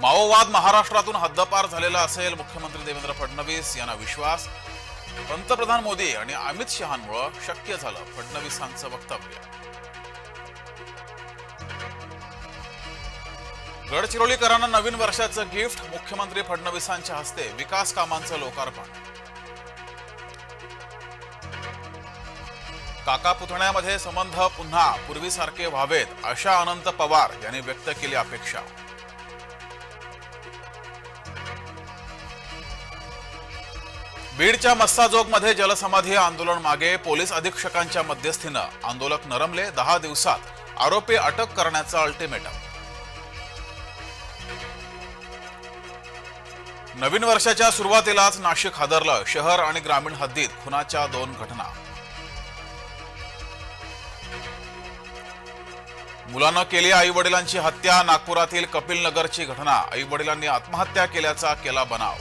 माओवाद महाराष्ट्रातून हद्दपार झालेला असेल मुख्यमंत्री देवेंद्र फडणवीस यांना विश्वास. पंतप्रधान मोदी आणि अमित शहांमुळे शक्य झालं फडणवीसांचं वक्तव्य. गडचिरोलीकरांना नवीन वर्षाचं गिफ्ट मुख्यमंत्री फडणवीसांच्या हस्ते विकास कामांचं लोकार्पण. काका पुतण्यामध्ये संबंध पुन्हा पूर्वीसारखे व्हावेत अशा अनंत पवार यांनी व्यक्त केली अपेक्षा. बीडच्या मस्साजोगमध्ये जलसमाधी आंदोलन मागे पोलीस अधीक्षकांच्या मध्यस्थीनं आंदोलक नरमले दहा दिवसात आरोपी अटक करण्याचं अल्टिमेटम. नवीन वर्षाच्या सुरुवातीलाच नाशिक हादरलं शहर आणि ग्रामीण हद्दीत खुनाच्या दोन घटना. मुलानं केली आई वडिलांची हत्या नागपुरातील कपिल नगरची घटना. आई वडिलांनी आत्महत्या केल्याचा केला बनाव.